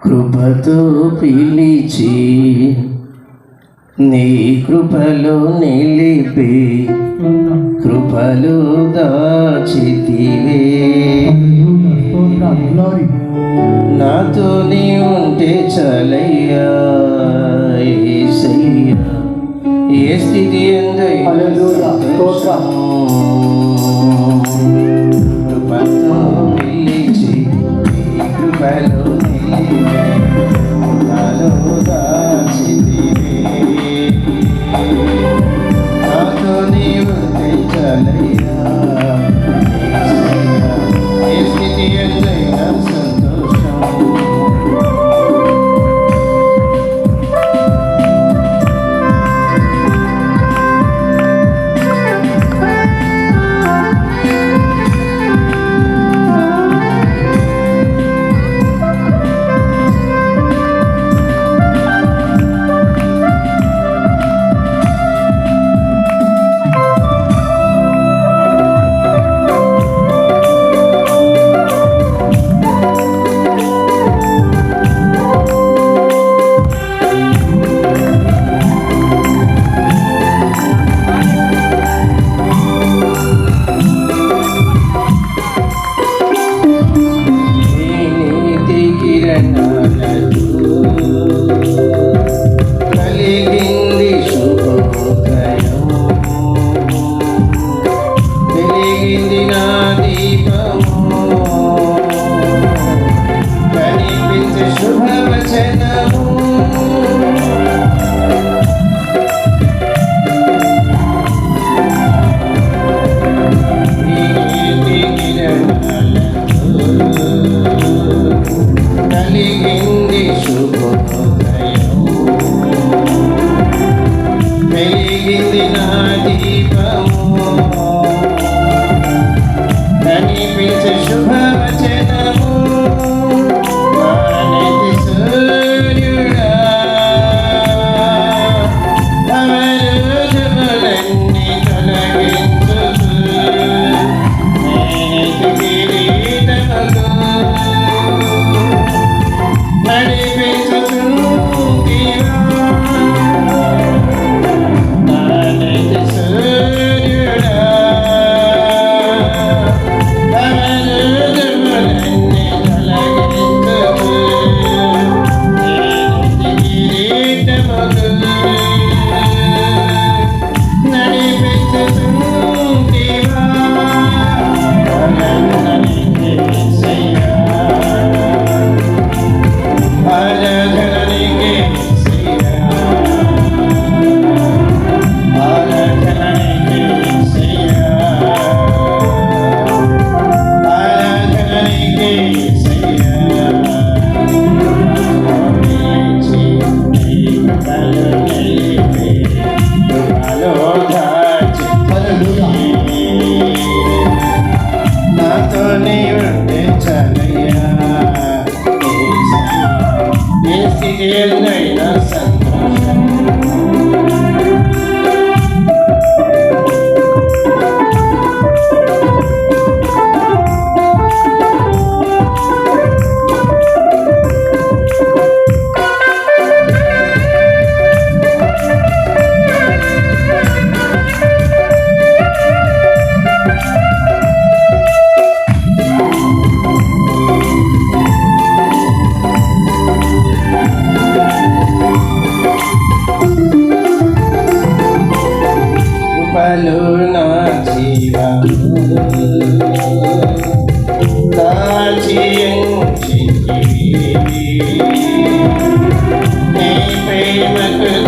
కృపతో పిలిచి నీ కృపలో నిలిపి కృపలు దాచితివే. నాతో నీ ఉంటే చలయ్యా ఏ స్థితి కృపతో పిలిచి కృపలో ভালোবাসি చేసుకుందయం వెలిగింది నా దీపము కనిపించే శుభ Yes, it is. Amen.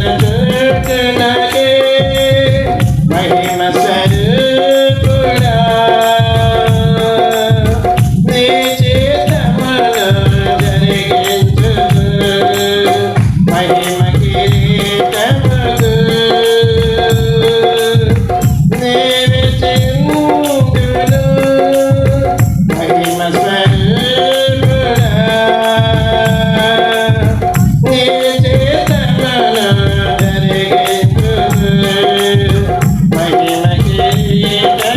and I love Yeah.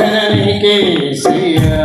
Janani కేసయ్యా